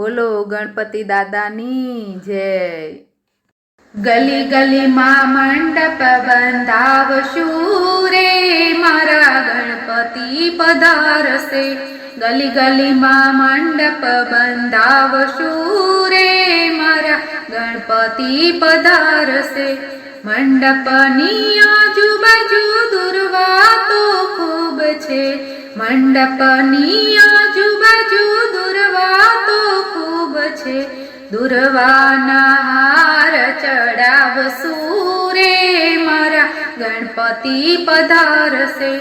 બોલો ગણપતિ દાદાની જય. ગલી ગલીમાં મંડપ બંધાવશું રે, મારા ગણપતિ પધારશે. ગલી ગલીમાં મંડપ બંધાવશું રે, મારા ગણપતિ પધારશે. મંડપની આજુબાજુ દુર્વા તો ખૂબ છે. મંડપની આજુબાજુ દુર્વા તો છે? દુર્વાના હાર ચડાવશું રે મારા ગણપતિ પધારશે.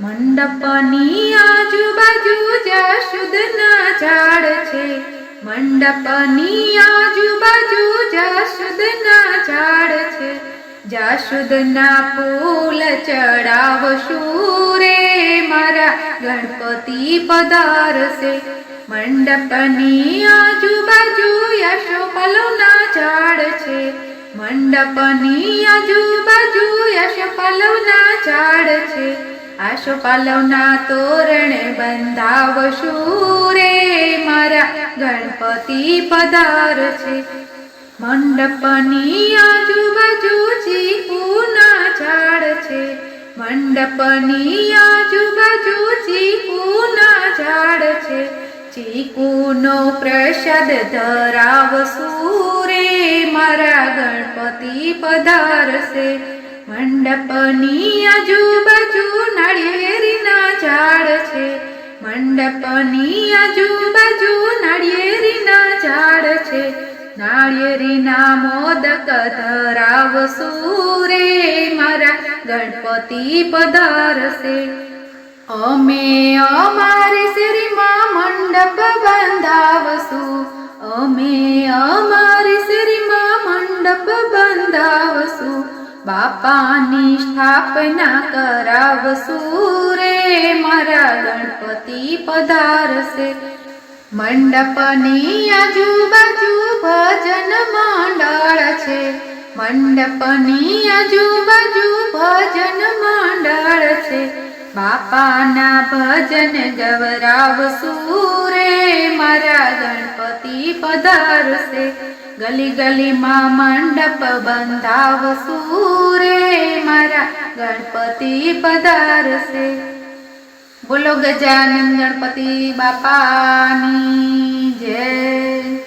મંડપની આજુબાજુ જાશુદના ઝાડ છે. મંડપની આજુબાજુ જાશુદના ઝાડ છે. જાશુદના ફૂલ ચડાવશું રે મારા ગણપતિ પધારશે. મંડપની આજુબાજુ યશોપલવના ઝાડ છે. મંડપની આજુબાજુ યશોપલવના ઝાડ છે. આશોપાલવના તોરણે બંધાવશું રે મારા ગણપતિ પધાર છે. મંડપની આજુબાજુ ચીકુના ઝાડ છે. મંડપની આજુબાજુ ચીકુના ઝાડ છે. ચીકુનો પ્રસાદ ધરાવશું રે મારા ગણપતિ પધારશે. મંડપની આજુબાજુ નાળિયેરીના ઝાડ છે. મંડપની આજુબાજુ નાળિયેરીના ઝાડ છે. નાળિયેરીના મોદક ધરાવશું રે મારા ગણપતિ પધારશે. અમે અમારી શેરીમાં મંડપ બંધાવશું. અમે અમારી શેરીમાં મંડપ બંધાવશું. બાપાની સ્થાપના કરાવશું રે, મારા ગણપતિ પધારશે. મંડપની આજુબાજુ ભજન મંડળ છે. મંડપની આજુબાજુ બાપાના ભજન ગવરાવશું રે, મારા ગણપતિ પધારશે. ગલી ગલીમાં મંડપ બંધાવશું રે, મારા ગણપતિ પધારશે. બોલો ગજાનંદ ગણપતિ બાપાની જય.